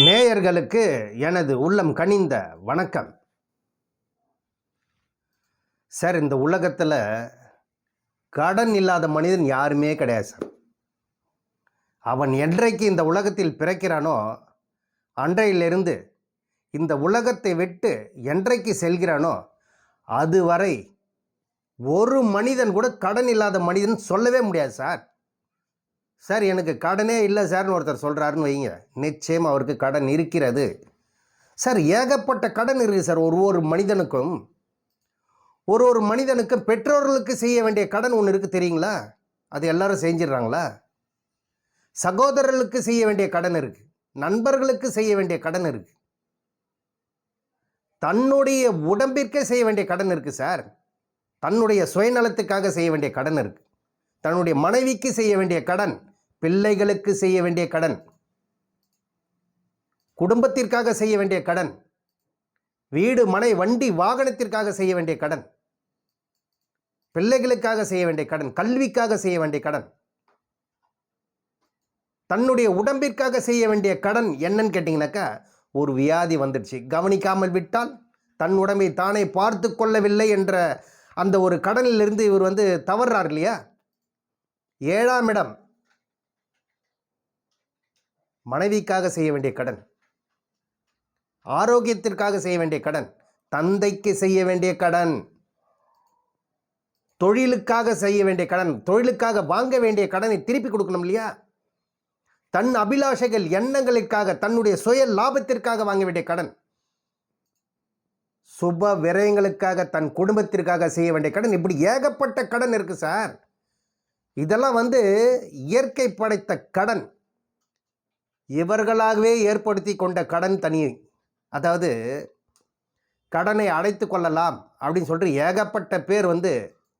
நேயர்களுக்கு எனது உள்ளம் கனிந்த வணக்கம். சார் இந்த உலகத்தில் கடன் இல்லாத மனிதன் யாருமே கிடையாது சார். அவன் என்றைக்கு இந்த உலகத்தில் பிறக்கிறானோ அன்றையிலிருந்து இந்த உலகத்தை விட்டு என்றைக்கு செல்கிறானோ அதுவரை ஒரு மனிதன் கூட கடன் இல்லாத மனிதன் சொல்லவே முடியாது சார். சார் எனக்கு கடனே இல்லை சார்னு ஒருத்தர் சொல்கிறாருன்னு வைங்க. நிச்சயம் அவருக்கு கடன் இருக்கிறது. சார் ஏகப்பட்ட கடன் இருக்குது சார் ஒரு ஒரு மனிதனுக்கும். ஒரு ஒரு மனிதனுக்கும் பெற்றோர்களுக்கு செய்ய வேண்டிய கடன் ஒன்று இருக்குது தெரியுங்களா? அது எல்லாரும் செஞ்சிடுறாங்களா? சகோதரர்களுக்கு செய்ய வேண்டிய கடன் இருக்குது நண்பர்களுக்கு செய்ய வேண்டிய கடன் இருக்குது தன்னுடைய உடம்பிற்கே செய்ய வேண்டிய கடன் இருக்குது சார். தன்னுடைய சுயநலத்துக்காக செய்ய வேண்டிய கடன் இருக்குது தன்னுடைய மனைவிக்கு செய்ய வேண்டிய கடன். பிள்ளைகளுக்கு செய்ய வேண்டிய கடன். குடும்பத்திற்காக செய்ய வேண்டிய கடன். வீடு மனை வண்டி வாகனத்திற்காக செய்ய வேண்டிய கடன். பிள்ளைகளுக்காக செய்ய வேண்டிய கடன். கல்விக்காக செய்ய வேண்டிய கடன். தன்னுடைய உடம்பிற்காக செய்ய வேண்டிய கடன் என்னன்னு கேட்டிங்கனாக்கா ஒரு வியாதி வந்துடுச்சு. கவனிக்காமல் விட்டால் தன் உடம்பை தானே பார்த்து கொள்ளவில்லை என்ற அந்த ஒரு கடனிலிருந்து இவர் வந்து தவறுறார் இல்லையா? ஏழாம் இடம். மனைவிக்காக செய்ய வேண்டிய கடன் ஆரோக்கியத்திற்காக செய்ய வேண்டிய கடன் தந்தைக்கு செய்ய வேண்டிய கடன் தொழிலுக்காக செய்ய வேண்டிய கடன் தொழிலுக்காக வாங்க வேண்டிய கடனை திருப்பி கொடுக்கணும் இல்லையா? தன் அபிலாஷைகள் எண்ணங்களுக்காக தன்னுடைய சுய லாபத்திற்காக வாங்க வேண்டிய கடன் சுப விரயங்களுக்காக தன் குடும்பத்திற்காக செய்ய வேண்டிய கடன் இப்படி ஏகப்பட்ட கடன் இருக்கு சார். இதெல்லாம் வந்து இயற்கை படைத்த கடன். இவர்களாகவே ஏற்படுத்தி கொண்ட கடன் தனி அதாவது கடனை அடைத்து கொள்ளலாம் அப்படின்னு சொல்லிட்டு ஏகப்பட்ட பேர் வந்து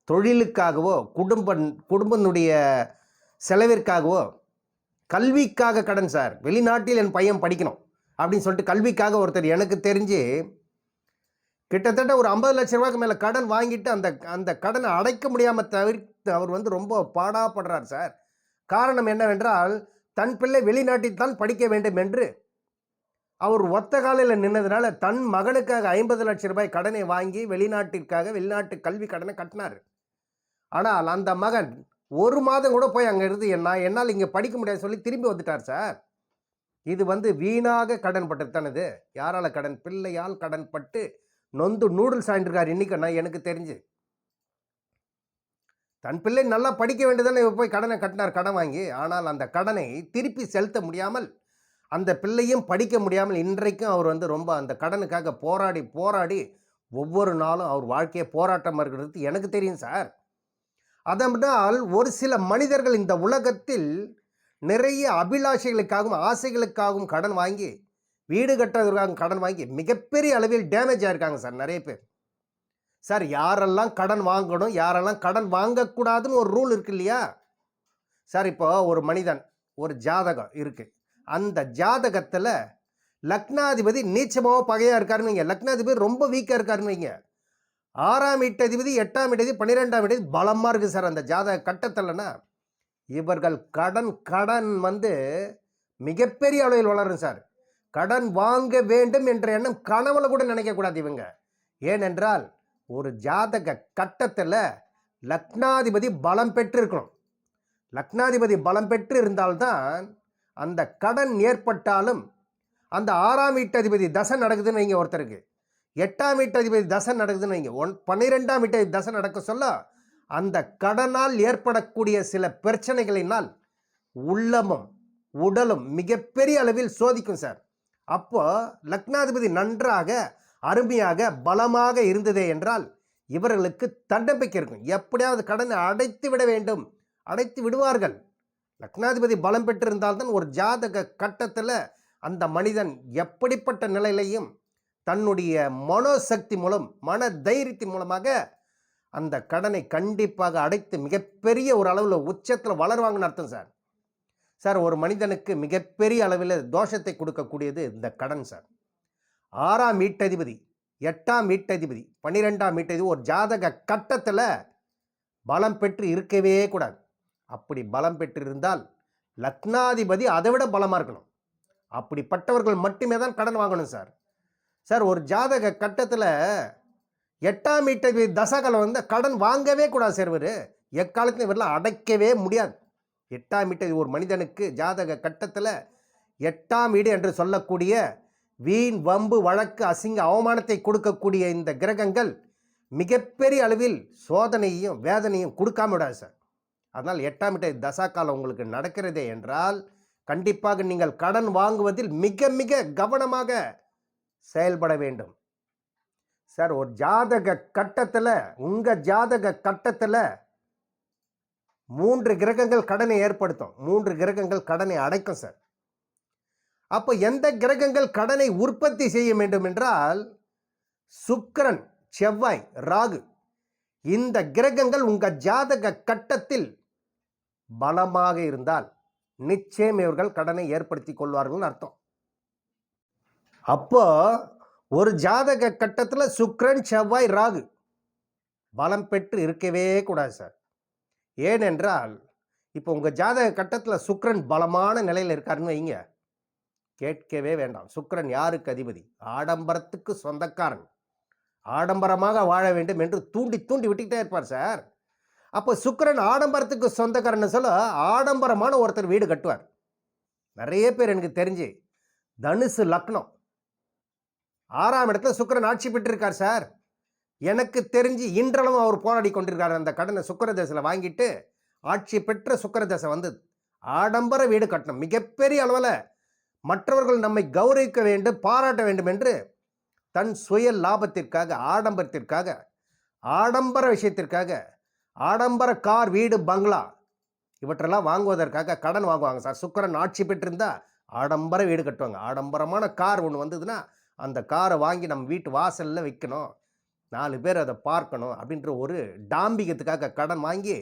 தொழிலுக்காகவோ குடும்ப குடும்பத்தினுடைய செலவிற்காகவோ கல்விக்காக கடன் சார் வெளிநாட்டில் என் பையன் படிக்கணும் அப்படின்னு சொல்லிட்டு கல்விக்காக ஒருத்தர் எனக்கு தெரிஞ்சு கிட்டத்தட்ட ஒரு ஐம்பது லட்ச ரூபாய்க்கு மேலே கடன் வாங்கிட்டு அந்த அந்த கடனை அடைக்க முடியாமல் தவிர்த்து அவர் வந்து ரொம்ப பாடாப்படுறார் சார். காரணம் என்னவென்றால் தன் பிள்ளை வெளிநாட்டில்தான் படிக்க வேண்டும் என்று அவர் ஒத்த காலையில் நின்னதுனால தன் மகனுக்காக ஐம்பது லட்சம் ரூபாய் கடனை வாங்கி வெளிநாட்டிற்காக வெளிநாட்டு கல்வி கடனை கட்டினார். ஆனால் அந்த மகன் ஒரு மாதம் கூட போய் அங்கே இருந்து என்ன என்னால் இங்கே படிக்க முடியாது சொல்லி திரும்பி வந்துட்டார் சார். இது வந்து வீணாக கடன் பட்டது தானது யாரால் கடன் பிள்ளையால் கடன் பட்டு நொந்து நூடுல்ஸ் ஆண்டிருக்கார் இன்னைக்கு நான் எனக்கு தெரிஞ்சு. தன் பிள்ளை நல்லா படிக்க வேண்டியதானே இவர் போய் கடனை கட்டினார் கடன் வாங்கி. ஆனால் அந்த கடனை திருப்பி செலுத்த முடியாமல் அந்த பிள்ளையும் படிக்க முடியாமல் இன்றைக்கும் அவர் வந்து ரொம்ப அந்த கடனுக்காக போராடி போராடி ஒவ்வொரு நாளும் அவர் வாழ்க்கையை போராட்டமாக இருக்கிறது எனக்கு தெரியும் சார். அதனால் ஒரு சில மனிதர்கள் இந்த உலகத்தில் நிறைய அபிலாஷைகளுக்காகவும் ஆசைகளுக்காகவும் கடன் வாங்கி வீடு கட்டுறதுக்காகவும் கடன் வாங்கி மிகப்பெரிய அளவில் டேமேஜ் ஆயிருக்காங்க சார் நிறைய பேர். சார் யாரெல்லாம் கடன் வாங்கணும் யாரெல்லாம் கடன் வாங்கக்கூடாதுன்னு ஒரு ரூல் இருக்கு இல்லையா? சார் இப்போ ஒரு மனிதன் ஒரு ஜாதகம் இருக்கு. அந்த ஜாதகத்தில் லக்னாதிபதி நீச்சமாக பகையாக இருக்காருன்னு வைங்க. லக்னாதிபதி ரொம்ப வீக்காக இருக்காருன்னு வைங்க. ஆறாம் வீட்டதிபதி எட்டாம் வீட்டதிபதி பன்னிரெண்டாம் வீட்டதி பலமாக இருக்குது சார் அந்த ஜாதக கட்டத்தில்னா இவர்கள் கடன் கடன் வந்து மிகப்பெரிய அளவில் வளரும் சார். கடன் வாங்க வேண்டும் என்ற எண்ணம் கனவுல கூட நினைக்கக்கூடாது இவங்க. ஏனென்றால் ஒரு ஜாதக கட்டத்தில் லக்னாதிபதி பலம் பெற்று இருக்கணும் லக்னாதிபதி பலம் பெற்று இருந்தால்தான் அந்த கடன் ஏற்பட்டாலும் அந்த ஆறாம் வீட்டதிபதி தசை நடக்குதுன்னு வைங்க ஒருத்தருக்கு. எட்டாம் வீட்டதிபதி தசை நடக்குதுன்னு வைங்க. ஒன் பன்னிரெண்டாம் வீட்டதி தசை நடக்க சொல்ல அந்த கடனால் ஏற்படக்கூடிய சில பிரச்சனைகளினால் உள்ளமும் உடலும் மிகப்பெரிய அளவில் சோதிக்கும் சார். அப்போ லக்னாதிபதி நன்றாக அருமையாக பலமாக இருந்ததே என்றால் இவர்களுக்கு தன்னம்பிக்கை இருக்கும். எப்படியாவது கடனை அடைத்து விட வேண்டும். அடைத்து விடுவார்கள். லக்னாதிபதி பலம் பெற்றிருந்தால்தான் ஒரு ஜாதக கட்டத்தில் அந்த மனிதன் எப்படிப்பட்ட நிலையிலையும் தன்னுடைய மனோசக்தி மூலம் மன தைரியத்தின் மூலமாக அந்த கடனை கண்டிப்பாக அடைத்து மிகப்பெரிய ஒரு அளவில் உச்சத்தில் வளருவாங்கன்னு அர்த்தம் சார். சார் ஒரு மனிதனுக்கு மிகப்பெரிய அளவில் தோஷத்தை கொடுக்கக்கூடியது இந்த கடன் சார். ஆறாம் மீட்டதிபதி எட்டாம் மீட்டதிபதி பன்னிரெண்டாம் மீட்டதிபதி ஒரு ஜாதக கட்டத்தில் பலம் பெற்று இருக்கவே கூடாது. அப்படி பலம் பெற்றிருந்தால் லக்னாதிபதி அதை விட பலமாக இருக்கணும். அப்படிப்பட்டவர்கள் மட்டுமே தான் கடன் வாங்கணும் சார். சார் ஒரு ஜாதக கட்டத்தில் எட்டாம் மீட்டதிபதி தசகாலம் வந்து கடன் வாங்கவே கூடாது சார் இவர். எக்காலத்தையும் இவரெல்லாம் அடைக்கவே முடியாது. எட்டாம் வீட்டு ஒரு மனிதனுக்கு ஜாதக கட்டத்தில் எட்டாம் வீடு என்று சொல்லக்கூடிய வீண் வம்பு வழக்கு அசிங்க அவமானத்தை கொடுக்கக்கூடிய இந்த கிரகங்கள் மிகப்பெரிய அளவில் சோதனையையும் வேதனையும் கொடுக்காம விடாது சார். அதனால் எட்டாம் வீட்டை தசாக்காலம் உங்களுக்கு நடக்கிறதே என்றால் கண்டிப்பாக நீங்கள் கடன் வாங்குவதில் மிக மிக கவனமாக செயல்பட வேண்டும். சார் ஒரு ஜாதக கட்டத்தில் உங்கள் ஜாதக கட்டத்தில் மூன்று கிரகங்கள் கடனை ஏற்படுத்தும். மூன்று கிரகங்கள் கடனை அடைக்கும் சார். அப்போ எந்த கிரகங்கள் கடனை உற்பத்தி செய்ய வேண்டும் என்றால் சுக்கிரன் செவ்வாய் ராகு இந்த கிரகங்கள் உங்கள் ஜாதக கட்டத்தில் பலமாக இருந்தால் நிச்சயம் இவர்கள் கடனை ஏற்படுத்தி கொள்வார்கள்னு அர்த்தம். அப்போ ஒரு ஜாதக கட்டத்தில் சுக்கிரன் செவ்வாய் ராகு பலம் பெற்று இருக்கவே கூடாது சார். ஏனென்றால் இப்போ உங்கள் ஜாதக கட்டத்தில் சுக்கரன் பலமான நிலையில் இருக்காருன்னு வைங்க. கேட்கவே வேண்டாம். சுக்கிரன் யாருக்கு அதிபதி? ஆடம்பரத்துக்கு சொந்தக்காரன். ஆடம்பரமாக வாழ வேண்டும் என்று தூண்டி தூண்டி விட்டுக்கிட்டே இருப்பார் சார். அப்போ சுக்கரன் ஆடம்பரத்துக்கு சொந்தக்காரன்னு சொல்ல ஆடம்பரமான ஒருத்தர் வீடு கட்டுவார். நிறைய பேர் எனக்கு தெரிஞ்சு தனுசு லக்னம். ஆறாம் இடத்துல சுக்கரன் ஆட்சி பெற்றிருக்கார் சார். எனக்கு தெரிஞ்சு இன்றளவும் அவர் போராடி கொண்டிருக்கார். அந்த கடனை சுக்கரதேசில் வாங்கிட்டு ஆட்சி பெற்ற சுக்கரதேசை வந்தது ஆடம்பர வீடு கட்டணும். மிகப்பெரிய அளவில் மற்றவர்கள் நம்மை கௌரவிக்க வேண்டும் பாராட்ட வேண்டும் என்று தன் சுய லாபத்திற்காக ஆடம்பரத்திற்காக ஆடம்பர விஷயத்திற்காக ஆடம்பர கார் வீடு பங்களா இவற்றெல்லாம் வாங்குவதற்காக கடன் வாங்குவாங்க சார். சுக்கரன் ஆட்சி பெற்றிருந்தால் ஆடம்பர வீடு கட்டுவாங்க. ஆடம்பரமான கார் ஒன்று வந்ததுன்னா அந்த காரை வாங்கி நம்ம வீட்டு வாசலில் வைக்கணும். நாலு பேர் அதை பார்க்கணும் அப்படின்ற ஒரு டாம்பிகத்துக்காக கடன் வாங்கி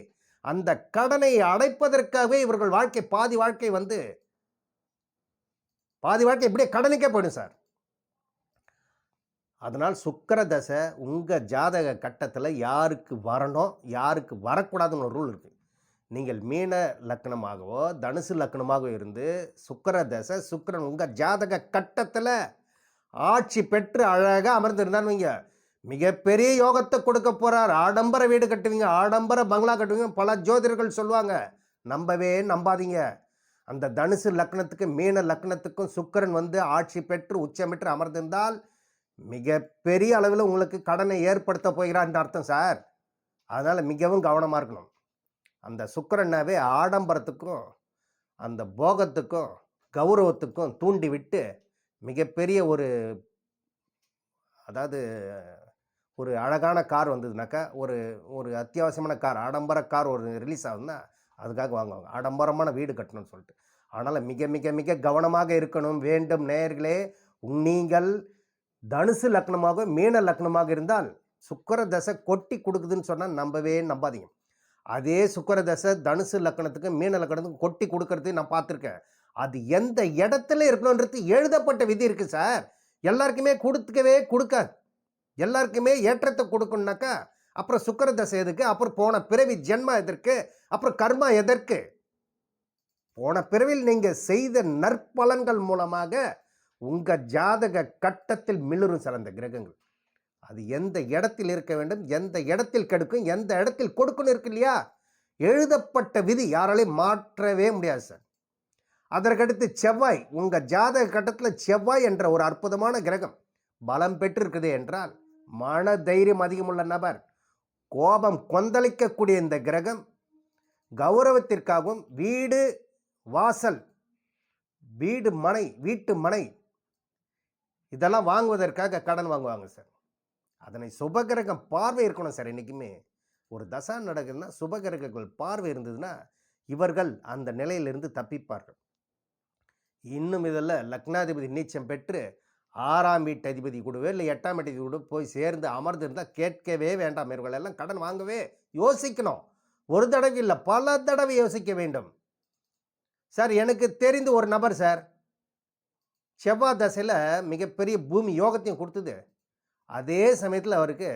அந்த கடனை அடைப்பதற்காகவே இவர்கள் வாழ்க்கை பாதி வாழ்க்கை வந்து பாதி வாழ்க்கை இப்படியே கடனுக்கே போயிடும் சார். அதனால் சுக்கர தசை உங்கள் ஜாதக கட்டத்தில் யாருக்கு வரணும் யாருக்கு வரக்கூடாதுன்னு ஒரு ரூல் இருக்குது நீங்கள் மீன லக்னமாகவோ தனுசு லக்னமாகவோ இருந்து சுக்கர தசை சுக்கரன் உங்கள் ஜாதக கட்டத்தில் ஆட்சி பெற்று அழகாக அமர்ந்திருந்தான்னு வைங்க. மிகப்பெரிய யோகத்தை கொடுக்க போகிறார் ஆடம்பர வீடு கட்டுவீங்க ஆடம்பர பங்களா கட்டுவீங்க பல ஜோதிடர்கள் சொல்லுவாங்க. நம்பவே நம்பாதீங்க. அந்த தனுசு லக்னத்துக்கு மீன லக்னத்துக்கும் சுக்கிரன் வந்து ஆட்சி பெற்று உச்சமிட்டு அமர்ந்திருந்தால் அமர்ந்திருந்தால் மிகப்பெரிய அளவில் உங்களுக்கு கடனை ஏற்படுத்த போகிறான்ற அர்த்தம் சார். அதனால் மிகவும் கவனமாக இருக்கணும். அந்த சுக்கரனாவே ஆடம்பரத்துக்கும் அந்த போகத்துக்கும் கௌரவத்துக்கும் தூண்டி விட்டு மிகப்பெரிய ஒரு அதாவது ஒரு அழகான கார் வந்ததுனாக்கா ஒரு ஒரு அத்தியாவசியமான கார் ஆடம்பர கார் ஒரு ரிலீஸ் ஆகுதுன்னா அதுக்காக வாங்குவாங்க. ஆடம்பரமான வீடு கட்டணும்னு சொல்லிட்டு. அதனால் மிக மிக மிக கவனமாக இருக்கணும். வேண்டும் நேயர்களே. நீங்கள் தனுசு லக்னமாக மீன லக்னமாக இருந்தால் சுக்கர தசை கொட்டி கொடுக்குதுன்னு சொன்னால் நம்பவே நம்பாதீங்க. அதே சுக்கர தசை தனுசு லக்னத்துக்கு மீன லக்னத்துக்கு கொட்டி கொடுக்கறது நான் பார்த்துருக்கேன். அது எந்த இடத்துல இருக்கணுன்றது எழுதப்பட்ட விதி இருக்குது சார். எல்லாருக்குமே கொடுத்துக்கவே கொடுக்காது. எல்லாருக்குமே ஏற்றத்தை கொடுக்கணுனாக்கா அப்புறம் சுக்கர தசை எதுக்கு? அப்புறம் போன பிறவி ஜென்மா எதற்கு? அப்புறம் கர்மா எதற்கு? போன பிறவில் நீங்கள் செய்த நற்பலன்கள் மூலமாக உங்கள் ஜாதக கட்டத்தில் மிளரும் சிறந்த கிரகங்கள். அது எந்த இடத்தில் இருக்க வேண்டும்? எந்த இடத்தில் கெடுக்கும்? எந்த இடத்தில் கொடுக்கணும் இருக்கு இல்லையா? எழுதப்பட்ட விதி யாராலையும் மாற்றவே முடியாது சார். அதற்கடுத்து செவ்வாய். உங்கள் ஜாதக கட்டத்தில் செவ்வாய் என்ற ஒரு அற்புதமான கிரகம் பலம் பெற்றிருக்குது என்றால் மன தைரியம் அதிகமுள்ள நபர். கோபம் கொந்தளிக்கக்கூடிய இந்த கிரகம் கௌரவத்திற்காகவும் வீடு வாசல் வீடு மனை வீட்டு மனை இதெல்லாம் வாங்குவதற்காக கடன் வாங்குவாங்க சார். அதனை சுபகிரகம் பார்வை இருக்கணும் சார் என்றைக்குமே ஒரு தசா நடக்குதுன்னா சுபகிரகங்கள் பார்வை இருந்ததுன்னா இவர்கள் அந்த நிலையிலிருந்து தப்பிப்பார்கள். இன்னும் இதில் லக்னாதிபதி நீச்சம் பெற்று ஆறாம் வீட்டு அதிபதி கூடவே இல்லை எட்டாம் வீட்டு அதிபதி கூட போய் சேர்ந்து அமர்ந்து இருந்தால் கேட்கவே வேண்டாம். இவர்கள் எல்லாம் கடன் வாங்கவே யோசிக்கணும். ஒரு தடவை இல்லை பல தடவை யோசிக்க வேண்டும். சார் எனக்கு தெரிந்து ஒரு நபர் சார் செவ்வாய் தசையில் மிகப்பெரிய பூமி யோகத்தையும் கொடுத்தது. அதே சமயத்தில் அவருக்கு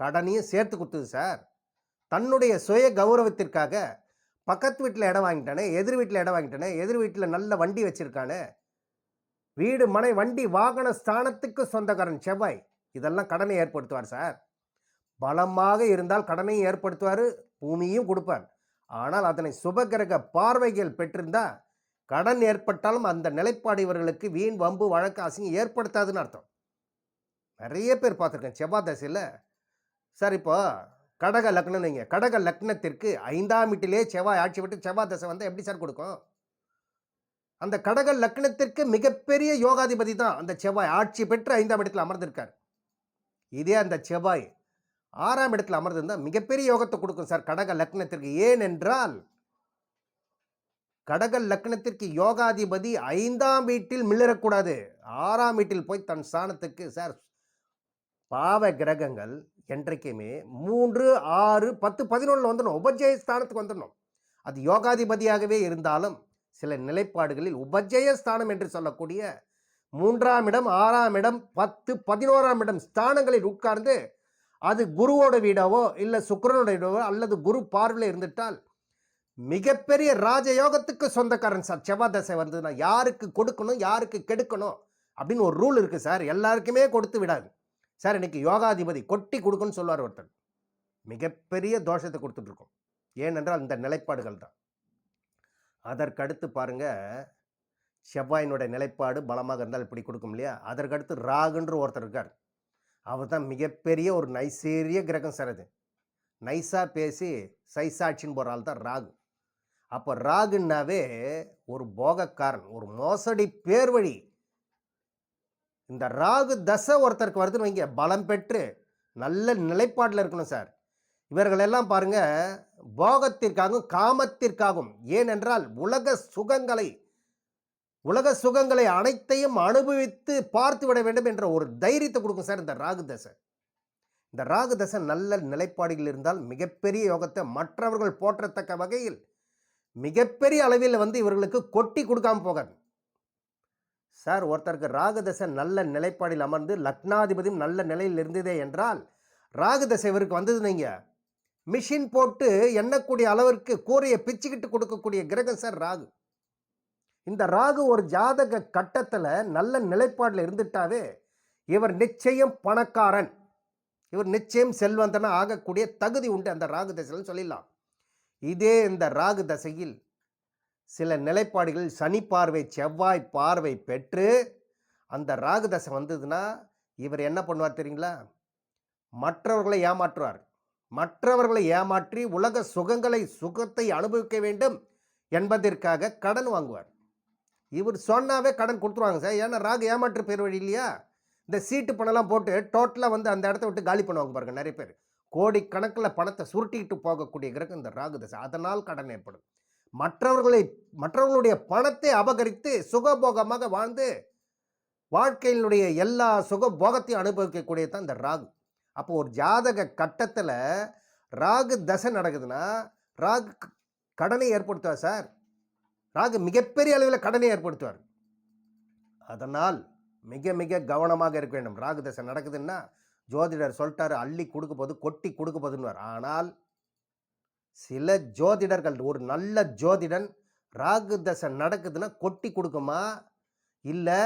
கடனையும் சேர்த்து கொடுத்தது சார். தன்னுடைய சுய கௌரவத்திற்காக பக்கத்து வீட்டில் இடம் வாங்கிட்டானே எதிர் வீட்டில் இடம் வாங்கிட்டானே எதிர் வீட்டில் நல்ல வண்டி வச்சுருக்கானே வீடு மனை வண்டி வாகன ஸ்தானத்துக்கு சொந்தக்காரன் செவ்வாய். இதெல்லாம் கடனை ஏற்படுத்துவார் சார். பலமாக இருந்தால் கடனையும் ஏற்படுத்துவார் பூமியும் கொடுப்பார். ஆனால் அதனை சுபகிரக பார்வைகள் பெற்றிருந்தா கடன் ஏற்பட்டாலும் அந்த நிலைப்பாடு இவர்களுக்கு வீண் வம்பு வழக்கு அசிங்கம் ஏற்படுத்தாதுன்னு அர்த்தம். நிறைய பேர் பார்த்துருக்கேன் செவ்வாய் தசையில். சார் இப்போ கடக லக்னம் நீங்கள் கடக லக்னத்திற்கு ஐந்தாம் வீட்டிலே செவ்வாய் ஆட்சி விட்டு செவ்வாய் தசை வந்து எப்படி சார் கொடுக்கும்? அந்த கடக லக்னத்திற்கு மிகப்பெரிய யோகாதிபதி தான் அந்த செவ்வாய். ஆட்சி பெற்று ஐந்தாம் இடத்தில் அமர்ந்திருக்கார். இதே அந்த செவ்வாய் ஆறாம் இடத்தில் அமர்ந்திருந்தால் மிகப்பெரிய யோகத்தை கொடுக்கும் சார் கடக லக்னத்திற்கு. ஏன் என்றால் கடக லக்னத்திற்கு யோகாதிபதி ஐந்தாம் வீட்டில் மிளறக்கூடாது ஆறாம் வீட்டில் போய் தன் ஸ்தானத்துக்கு சார். பாவ கிரகங்கள் என்றைக்குமே மூன்று ஆறு பத்து பதினொன்றில் வந்துடணும். உபஜய ஸ்தானத்துக்கு வந்துடணும். அது யோகாதிபதியாகவே இருந்தாலும் சில நிலைப்பாடுகளில் உபஜய ஸ்தானம் என்று சொல்லக்கூடிய மூன்றாம் இடம் ஆறாம் இடம் பத்து பதினோராம் இடம் ஸ்தானங்களில் உட்கார்ந்து அது குருவோட வீடாவோ இல்லை சுக்கரனோட வீடாவோ அல்லது குரு பார்வையில் இருந்துட்டால் மிகப்பெரிய ராஜயோகத்துக்கு சொந்தக்காரன் சார் செவ்வாய் தசை வந்ததுன்னா யாருக்கு கொடுக்கணும் யாருக்கு கெடுக்கணும் அப்படின்னு ஒரு ரூல் இருக்குது சார். எல்லாருக்குமே கொடுத்து விடாது. சார் இன்னைக்கு யோகாதிபதி கொட்டி கொடுக்குன்னு சொல்லுவார் ஒருத்தர். மிகப்பெரிய தோஷத்தை கொடுத்துட்ருக்கோம் ஏனென்றால் இந்த நிலைப்பாடுகள் தான். அதற்கடுத்து பாருங்கள் செவ்வாயினுடைய நிலைப்பாடு பலமாக இருந்தால் இப்படி கொடுக்கும் இல்லையா? அதற்கடுத்து ராகுன்ற ஒருத்தர் இருக்கார். அவர் தான் மிகப்பெரிய ஒரு நைசேரிய கிரகம் சார் அது நைஸாக பேசி சைசாட்சின்னு போகிற ஆள் தான் ராகு. அப்போ ராகுன்னாவே ஒரு போகக்காரன் ஒரு மோசடி பேர் வழி இந்த ராகு தசை ஒருத்தருக்கு வருதுன்னு வைங்க பலம் பெற்று நல்ல நிலைப்பாட்டில் இருக்கணும் சார். இவர்களெல்லாம் பாருங்க போகத்திற்காகவும் காமத்திற்காகவும். ஏனென்றால் உலக சுகங்களை உலக சுகங்களை அனைத்தையும் அனுபவித்து பார்த்து விட வேண்டும் என்ற ஒரு தைரியத்தை கொடுக்கும் சார் இந்த ராகு தசை இந்த ராகு தசை நல்ல நிலைப்பாடுகள் இருந்தால் மிகப்பெரிய யோகத்தை மற்றவர்கள் போற்றத்தக்க வகையில் மிகப்பெரிய அளவில் வந்து இவர்களுக்கு கொட்டி கொடுக்காம போகாது. சார் ஒருத்தருக்கு ராகுதசை நல்ல நிலைப்பாடில் அமர்ந்து லக்னாதிபதியும் நல்ல நிலையில் இருந்ததே என்றால் ராகுதசை இவருக்கு வந்தது நீங்கள் மிஷின் போட்டு எண்ணக்கூடிய அளவிற்கு கூரையை பிச்சுக்கிட்டு கொடுக்கக்கூடிய கிரகம் சார் ராகு. இந்த ராகு ஒரு ஜாதக கட்டத்தில் நல்ல நிலைப்பாடில் இருந்துட்டாவே இவர் நிச்சயம் பணக்காரன். இவர் நிச்சயம் செல்வந்தன ஆகக்கூடிய தகுதி உண்டு அந்த ராகு தசையில் சொல்லிடலாம். இதே இந்த ராகு தசையில் சில நிலைப்பாடுகளில் சனி பார்வை செவ்வாய் பார்வை பெற்று அந்த ராகு தசை வந்ததுன்னா இவர் என்ன பண்ணுவார் தெரியுங்களா? மற்றவர்களை ஏமாற்றுவார். மற்றவர்களை ஏமாற்றி உலக சுகங்களை சுகத்தை அனுபவிக்க வேண்டும் என்பதற்காக கடன் வாங்குவார். இவர் சொன்னாவே கடன் கொடுத்துருவாங்க சார். ஏன்னா ராகு ஏமாற்று பேர் வழி இல்லையா? இந்த சீட்டு பணம்லாம் போட்டு டோட்டலாக வந்து அந்த இடத்த விட்டு காலி பண்ணுவாங்க பாருங்க நிறைய பேர். கோடிக்கணக்கில் பணத்தை சுருட்டிக்கிட்டு போகக்கூடிய கிரகம் இந்த ராகு தசை. அதனால் கடன் ஏற்படும். மற்றவர்களை மற்றவர்களுடைய பணத்தை அபகரித்து சுகபோகமாக வாழ்ந்து வாழ்க்கையினுடைய எல்லா சுகபோகத்தையும் அனுபவிக்கக்கூடியது தான் இந்த ராகு. அப்போ ஒரு ஜாதக கட்டத்தில் ராகு தசை நடக்குதுன்னா ராகு கடனை ஏற்படுத்துவார் சார். ராகு மிகப்பெரிய அளவில் கடனை ஏற்படுத்துவார். அதனால் மிக மிக கவனமாக இருக்க வேண்டும். ராகு தசை நடக்குதுன்னா ஜோதிடர் சொல்லிட்டாரு அள்ளி கொடுக்க போது கொட்டி கொடுக்க போதுன்னு ஆனால் சில ஜோதிடர்கள் ஒரு நல்ல ஜோதிடன் ராகு தசை நடக்குதுன்னா கொட்டி கொடுக்குமா? இல்லை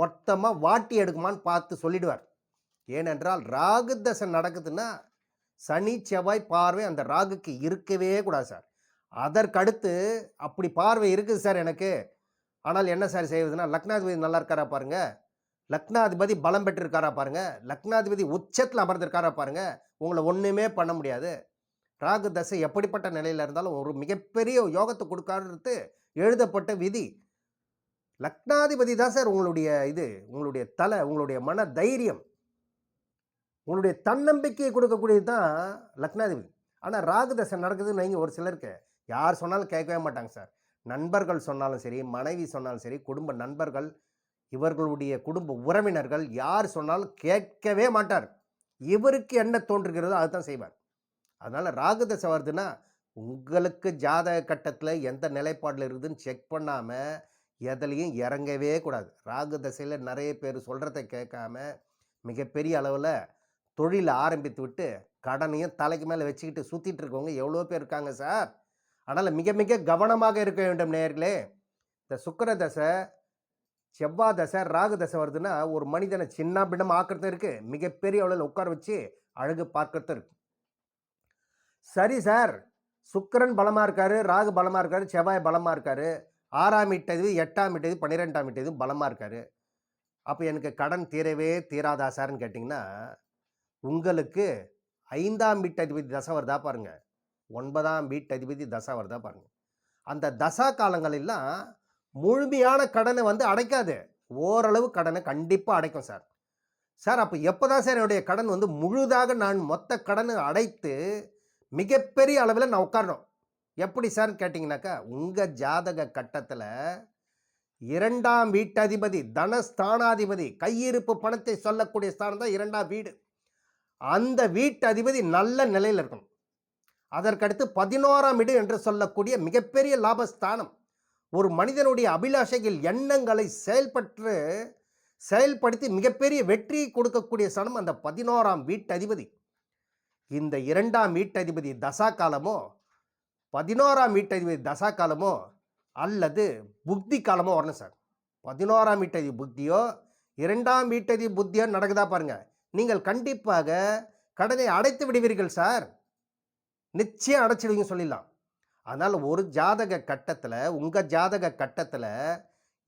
மொத்தமாக வாட்டி எடுக்குமான்னு பார்த்து சொல்லிடுவார். ஏனென்றால் ராகு தசை நடக்குதுன்னா சனி செவ்வாய் பார்வை அந்த ராகுக்கு இருக்கவே கூடாது சார். அதற்கடுத்து அப்படி பார்வை இருக்குது சார் எனக்கு. ஆனால் என்ன சார் செய்வதுன்னா லக்னாதிபதி நல்லா இருக்காரா பாருங்கள் லக்னாதிபதி பலம் பெற்றிருக்காரா பாருங்கள் லக்னாதிபதி உச்சத்தில் அமர்ந்திருக்காரா பாருங்கள் உங்களை ஒன்றுமே பண்ண முடியாது. ராகு தசை எப்படிப்பட்ட நிலையில் இருந்தாலும் ஒரு மிகப்பெரிய யோகத்தை கொடுக்காருன்றது எழுதப்பட்ட விதி. லக்னாதிபதி தான் சார் உங்களுடைய இது உங்களுடைய தலை உங்களுடைய மன தைரியம். உங்களுடைய தன்னம்பிக்கையை கொடுக்கக்கூடியது தான் லக்னாதிபதி. ஆனால் ராகு தசை நடக்குதுன்னு நீங்கள் ஒரு சிலருக்கு. யார் சொன்னாலும் கேட்கவே மாட்டாங்க சார். நண்பர்கள் சொன்னாலும் சரி மனைவி சொன்னாலும் சரி குடும்ப நண்பர்கள் இவர்களுடைய குடும்ப உறவினர்கள் யார் சொன்னாலும் கேட்கவே மாட்டார். இவருக்கு என்ன தோன்றுகிறதோ அதுதான் செய்வார். அதனால் ராகு தசை வருதுன்னா உங்களுக்கு ஜாதக கட்டத்தில் எந்த நிலைப்பாடில் இருக்குதுன்னு செக் பண்ணாமல் எதுலேயும் இறங்கவே கூடாது. ராகு தசையில் நிறைய பேர் சொல்கிறத கேட்காம மிகப்பெரிய அளவில் தொழிலை ஆரம்பித்து விட்டு கடனையும் தலைக்கு மேலே வச்சுக்கிட்டு சுற்றிட்டு இருக்கவங்க எவ்வளோ பேர் இருக்காங்க சார்? அதனால் மிக மிக கவனமாக இருக்க வேண்டும் நேர்களே இந்த சுக்கர தசை செவ்வாய் தசை ராகு தசை வருதுன்னா ஒரு மனிதனை சின்ன பின்னம் ஆக்கிறது இருக்குது மிகப்பெரிய அளவில் உட்கார வச்சு அழகு பார்க்கறது இருக்கு. சரி சார். சுக்கரன் பலமாக இருக்காரு ராகு பலமாக இருக்காரு செவ்வாய் பலமாக இருக்காரு. ஆறாம் இட்டது எட்டாம் இட்டது பன்னிரெண்டாம் இட்டது பலமாக இருக்காரு. அப்போ எனக்கு கடன் தீரவே தீராதா சார்னு கேட்டிங்கன்னா உங்களுக்கு ஐந்தாம் வீட்டதிபதி தசை வருதா பாருங்கள் ஒன்பதாம் வீட்டதிபதி தசை வருதா பாருங்கள் அந்த தசா காலங்களெல்லாம் முழுமையான கடனை வந்து அடைக்காது. ஓரளவு கடனை கண்டிப்பாக அடைக்கும் சார். சார் அப்போ எப்போ தான் சார் என்னுடைய கடன் வந்து முழுதாக நான் மொத்த கடனை அடைத்து மிகப்பெரிய அளவில் நான் உட்காரணும்? எப்படி சார் கேட்டிங்கனாக்கா உங்கள் ஜாதக கட்டத்தில் இரண்டாம் வீட்டதிபதி தனஸ்தானாதிபதி கையிருப்பு பணத்தை சொல்லக்கூடிய ஸ்தானம் தான் இரண்டாம் வீடு. அந்த வீட்டு அதிபதி நல்ல நிலையில் இருக்கணும். அதற்கடுத்து பதினோராம் இடம் என்று சொல்லக்கூடிய மிகப்பெரிய லாபஸ்தானம். ஒரு மனிதனுடைய அபிலாஷைகள் எண்ணங்களை செயல்பற்று செயல்படுத்தி மிகப்பெரிய வெற்றியை கொடுக்கக்கூடிய சனம் அந்த பதினோராம் வீட்டதிபதி இந்த இரண்டாம் வீட்டதிபதி தசா காலமோ பதினோராம் வீட்டதிபதி தசா காலமோ அல்லது புக்தி காலமோ வரணும் சார். பதினோராம் வீட்டதி புத்தியோ இரண்டாம் வீட்டதிபதி புத்தியோ நடக்குதா பாருங்கள் நீங்கள் கண்டிப்பாக கடனை அடைத்து விடுவீர்கள் சார். நிச்சயம் அடைச்சிடுவீங்க சொல்லிடலாம். அதனால் ஒரு ஜாதக கட்டத்தில் உங்கள் ஜாதக கட்டத்தில்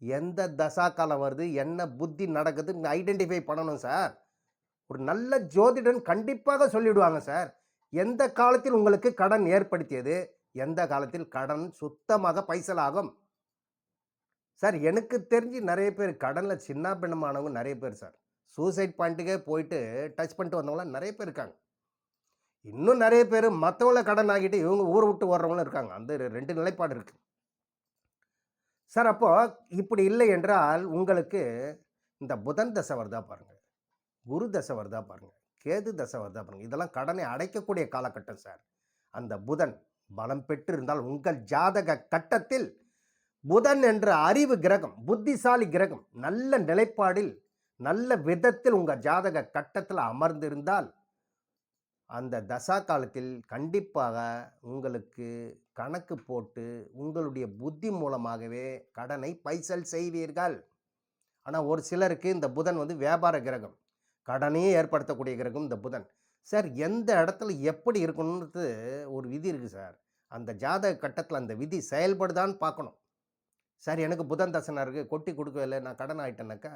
எந்த தசா காலம் வருது என்ன புத்தி நடக்குது ஐடென்டிஃபை பண்ணணும் சார். ஒரு நல்ல ஜோதிடன் கண்டிப்பாக சொல்லிவிடுவாங்க சார். எந்த காலத்தில் உங்களுக்கு கடன் ஏற்படுத்தியது எந்த காலத்தில் கடன் சுத்தமாக பைசலாகும் சார் எனக்கு தெரிஞ்சு நிறைய பேர் கடனில் சின்ன பின்னமானவங்க நிறைய பேர் சார். சூசைட் பாயிண்ட்டுக்கே போயிட்டு டச் பண்ணிட்டு வந்தவங்களாம் நிறைய பேர் இருக்காங்க. இன்னும் நிறைய பேர் மற்றவங்கள கடன் ஆகிட்டு இவங்க ஊரை விட்டு ஓடுறவங்களும் இருக்காங்க. அந்த ரெண்டு நிலைப்பாடு இருக்குது சார் அப்போது இப்படி இல்லை என்றால் உங்களுக்கு இந்த புதன் தசை வருதா பாருங்கள் குரு தசை வருதா பாருங்கள் கேது தசை வருதா பாருங்கள் இதெல்லாம் கடனை அடைக்கக்கூடிய காலகட்டம் சார். அந்த புதன் பலம் பெற்று இருந்தால் உங்கள் ஜாதக கட்டத்தில் புதன் என்ற அறிவு கிரகம் புத்திசாலி கிரகம் நல்ல நிலைப்பாடில் நல்ல விதத்தில் உங்கள் ஜாதக கட்டத்தில் அமர்ந்திருந்தால் அந்த தசா காலத்தில் கண்டிப்பாக உங்களுக்கு கணக்கு போட்டு உங்களுடைய புத்தி மூலமாகவே கடனை பைசல் செய்வீர்கள். ஆனால் ஒரு சிலருக்கு இந்த புதன் வந்து வியாபார கிரகம். கடனையே ஏற்படுத்தக்கூடிய கிரகம் இந்த புதன். சார் எந்த இடத்துல எப்படி இருக்கணுன்றது ஒரு விதி இருக்குது சார். அந்த ஜாதக கட்டத்தில் அந்த விதி செயல்படுதான்னு பார்க்கணும். சார் எனக்கு புதன் தசனாக இருக்குது கொட்டி கொடுக்கவில்லை நான் கடன் ஆகிட்டேனாக்கா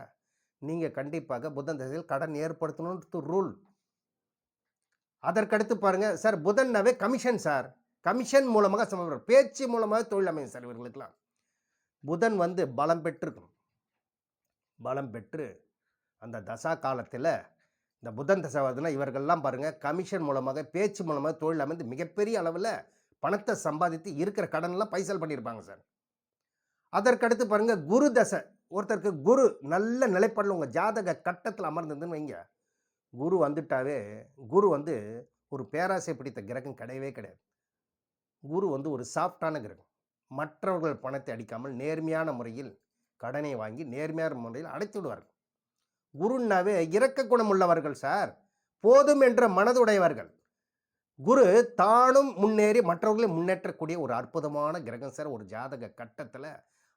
நீங்கள் கண்டிப்பாக புதன் தசையில் கடன் ஏற்படுத்தணுன்றது ரூல் அதற்கடுத்து பாருங்கள் சார் புதன்னாவே கமிஷன் சார் கமிஷன் மூலமாக சம்பளம் பேச்சு மூலமாக தொழில் அமையும் சார் இவர்களுக்கெல்லாம். புதன் வந்து பலம் பெற்றிருக்கும். பலம் பெற்று அந்த தசா காலத்தில் இந்த புதன் தசை வருதுன்னா இவர்கள்லாம் பாருங்கள் கமிஷன் மூலமாக பேச்சு மூலமாக தொழில் அமைந்து மிகப்பெரிய அளவில் பணத்தை சம்பாதித்து இருக்கிற கடன்லாம் பைசல் பண்ணியிருப்பாங்க சார் அதற்கடுத்து பாருங்கள் குரு தசை. ஒருத்தருக்கு குரு நல்ல நிலைப்பாடில் உங்கள் ஜாதக கட்டத்தில் அமர்ந்ததுன்னு வைங்க. குரு வந்துட்டாவே குரு வந்து ஒரு பேராசை பிடித்த கிரகம் கிடையவே கிடையாது. குரு வந்து ஒரு சாஃப்டான கிரகம். மற்றவர்கள் பணத்தை அடிக்காமல் நேர்மையான முறையில் கடனை வாங்கி நேர்மையான முறையில் அடைத்து விடுவார்கள். குருன்னாவே இரக்க குணம் உள்ளவர்கள் சார். போதும் என்ற மனதுடையவர்கள். குரு தானும் முன்னேறி மற்றவர்களை முன்னேற்றக்கூடிய ஒரு அற்புதமான கிரகம் சார். ஒரு ஜாதக கட்டத்தில்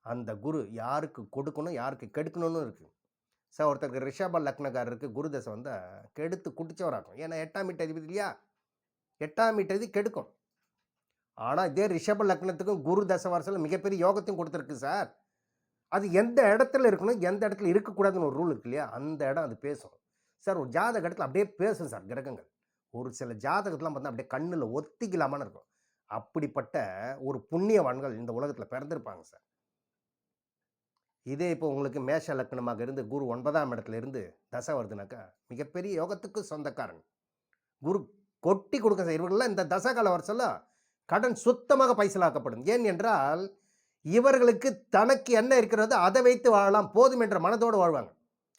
அந்த குரு யாருக்கு கொடுக்கணும் யாருக்கு கெடுக்கணும்னு இருக்குது சார் ஒருத்தருக்கு ரிஷப லக்னக்காரருக்கு குரு தசை வந்தால் கெடுத்து குடிச்சவராக்கும் ஏன்னா எட்டாம் மீட்டர் அதிபதி இல்லையா? எட்டாம் மீட்டர் கெடுக்கும். ஆனால் இதே ரிஷப லக்னத்துக்கும் குரு தசை வருஷத்தில் மிகப்பெரிய யோகத்தையும் கொடுத்துருக்கு சார். அது எந்த இடத்துல இருக்கணும் எந்த இடத்துல இருக்கக்கூடாதுன்னு ஒரு ரூல் இருக்கு இல்லையா? அந்த இடம் அது பேசும். சார் ஒரு ஜாதக இடத்துல அப்படியே பேசும் சார் கிரகங்கள். ஒரு சில ஜாதகத்தெலாம் பார்த்தா அப்படியே கண்ணில் ஒத்திக்கலாமான்னு இருக்கும். அப்படிப்பட்ட ஒரு புண்ணியவான்கள் இந்த உலகத்தில் பிறந்திருப்பாங்க சார். இதே இப்போ உங்களுக்கு மேஷ லக்னமாக இருந்து குரு ஒன்பதாம் இடத்துல இருந்து தசை வருதுனாக்கா மிகப்பெரிய யோகத்துக்கு சொந்தக்காரன். குரு கொட்டி கொடுக்க செய்வர்கள்லாம் இந்த தசகால வருஷம்ல கடன் சுத்தமாக பைசலாக்கப்படும். ஏன் என்றால் இவர்களுக்கு தனக்கு என்ன இருக்கிறதோ அதை வைத்து வாழலாம் போதும் என்ற மனதோடு வாழ்வாங்க.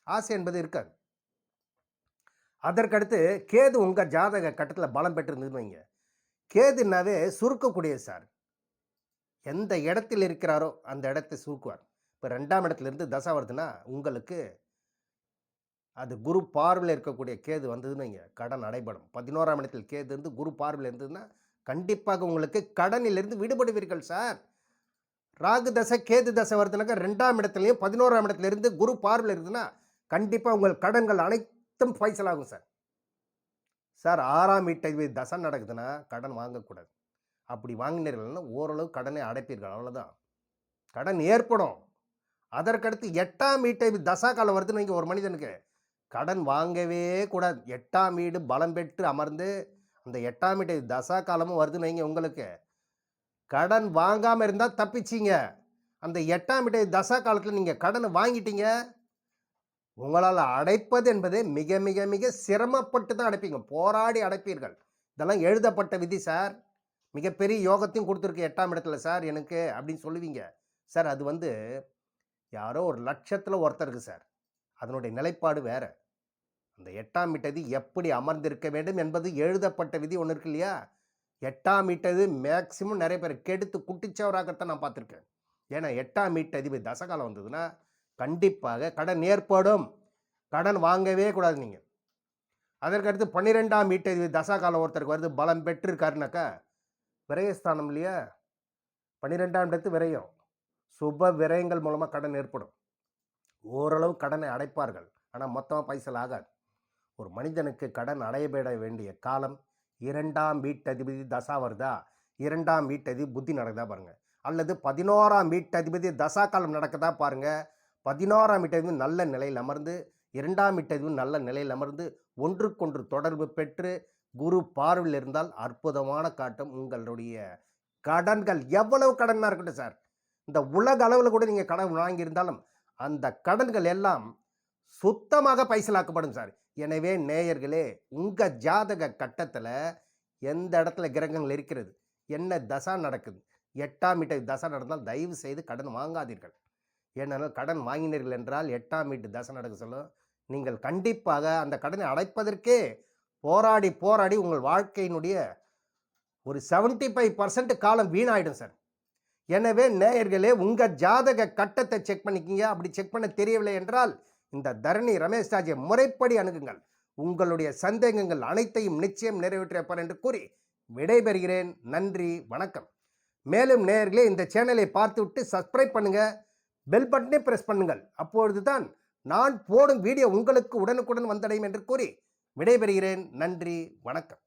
ஆசை என்பது இருக்காது. அதற்கடுத்து கேது உங்கள் ஜாதக கட்டத்தில் பலம் பெற்றிருந்ததுன்னு வைங்க. கேதுனாவே சுருக்கக்கூடியது சார். எந்த இடத்தில் இருக்கிறாரோ அந்த இடத்தை சுருக்குவார். இப்போ ரெண்டாம் இடத்துல இருந்து தசை வருதுன்னா உங்களுக்கு அது குரு பார்வையில் இருக்கக்கூடிய கேது வந்ததுன்னு இங்கே கடன் அடைபடும். பதினோராம் இடத்தில் கேது இருந்து குரு பார்வையில் இருந்ததுன்னா கண்டிப்பாக உங்களுக்கு கடனிலிருந்து விடுபடுவீர்கள் சார். ராகு தசை கேது தசை வருதுனாக்கா ரெண்டாம் இடத்துலையும் பதினோராம் இடத்துல இருந்து குரு பார்வையில் இருந்ததுன்னா கண்டிப்பாக உங்கள் கடன்கள் அனைத்தும் பைசல் ஆகும் சார். சார் ஆறாம் வீட்டை தசை நடக்குதுன்னா கடன் வாங்கக்கூடாது. அப்படி வாங்கினீர்கள்னா ஓரளவு கடனை அடைப்பீர்கள். அவ்வளோதான் கடன் ஏற்படும். அதற்கடுத்து எட்டாம் வீட்டை தசா காலம் வருதுன்னு வைங்க ஒரு மனிதனுக்கு. கடன் வாங்கவே கூடாது. எட்டாம் வீடு பலம் பெற்று அமர்ந்து அந்த எட்டாம் வீட்டை தசா காலமும் வருதுன்னு வைங்க உங்களுக்கு. கடன் வாங்காமல் இருந்தால் தப்பிச்சிங்க. அந்த எட்டாம் வீட்டை தசா காலத்தில் நீங்கள் கடனை வாங்கிட்டீங்க. உங்களால் அடைப்பது என்பது மிக மிக மிக சிரமப்பட்டு தான் அடைப்பீங்க. போராடி அடைப்பீர்கள். இதெல்லாம் எழுதப்பட்ட விதி சார். மிகப்பெரிய யோகத்தையும் கொடுத்துருக்கு எட்டாம் இடத்துல சார் எனக்கு அப்படின்னு சொல்லுவீங்க. சார் அது வந்து யாரோ ஒரு லட்சத்தில் ஒருத்தருக்கு சார். அதனுடைய நிலைப்பாடு வேற. அந்த எட்டாம் இட்டது எப்படி அமர்ந்திருக்க வேண்டும் என்பது எழுதப்பட்ட விதி ஒன்று இருக்கு இல்லையா? எட்டாம் மீட்டது மேக்சிமம் நிறைய பேர் கெடுத்து குட்டிச்சவராகத்தான் நான் பார்த்துருக்கேன். ஏன்னா எட்டாம் மீட்டு அதிபதி தசகாலம் வந்ததுன்னா கண்டிப்பாக கடன் ஏற்படும். கடன் வாங்கவே கூடாது நீங்கள் அதற்கடுத்து பன்னிரெண்டாம் மீட்டு தசகாலம் தசாகாலம் ஒருத்தருக்கு வருது பலம் பெற்றிருக்காருனாக்கா விரயஸ்தானம் இல்லையா? பன்னிரெண்டாம் இடத்து விரயம். சுப விரயங்கள் மூலமாக கடன் ஏற்படும். ஓரளவு கடனை அடைப்பார்கள். ஆனால் மொத்தமாக பைசல் ஆகாது. ஒரு மனிதனுக்கு கடன் அடையப்பட வேண்டிய காலம் இரண்டாம் வீட்டதிபதி தசா வருதா? இரண்டாம் வீட்டதிபதி புத்தி நடக்குதா பாருங்கள் அல்லது பதினோராம் வீட்டதிபதி தசா காலம் நடக்குதா பாருங்கள் பதினோராம் வீட்டதிபதி நல்ல நிலையில் அமர்ந்து இரண்டாம் வீட்டதிபதி நல்ல நிலையில் அமர்ந்து ஒன்றுக்கொன்று தொடர்பு பெற்று குரு பார்வையில் இருந்தால் அற்புதமான காட்டும் உங்களுடைய கடன்கள். எவ்வளவு கடனாக இருக்கட்டும் சார்? இந்த உலக அளவில் கூட நீங்கள் கடன் வாங்கியிருந்தாலும் அந்த கடன்கள் எல்லாம் சுத்தமாக பைசலாக்கப்படும் சார். எனவே நேயர்களே உங்கள் ஜாதக கட்டத்தில் எந்த இடத்துல கிரகங்கள் இருக்கிறது? என்ன தசா நடக்குது? எட்டாம் வீட்டு தசை நடந்தால் தயவு செய்து கடன் வாங்காதீர்கள். ஏனென்றால் கடன் வாங்கினீர்கள் என்றால் எட்டாம் வீட்டு தசை நடக்க சொல்லும். நீங்கள் கண்டிப்பாக அந்த கடனை அடைப்பதற்கே போராடி போராடி உங்கள் வாழ்க்கையினுடைய ஒரு 75% ஃபைவ் பர்சன்ட் காலம் வீணாயிடும் சார். எனவே நேயர்களே உங்கள் ஜாதக கட்டத்தை செக் பண்ணிக்கிங்க. அப்படி செக் பண்ண தெரியவில்லை என்றால் இந்த தரணி ரமேஷ் ராஜை முறைப்படி அணுகுங்கள். உங்களுடைய சந்தேகங்கள் அனைத்தையும் நிச்சயம் நிறைவேற்றியப்பார் என்று கூறி விடைபெறுகிறேன். நன்றி வணக்கம். மேலும் நேயர்களே இந்த சேனலை பார்த்துவிட்டு சப்ஸ்கிரைப் பண்ணுங்கள் பெல் பட்டனை பிரஸ் பண்ணுங்கள். அப்பொழுது தான் நான் போடும் வீடியோ உங்களுக்கு உடனுக்குடன் வந்தடையும் என்று கூறி விடைபெறுகிறேன். நன்றி வணக்கம்.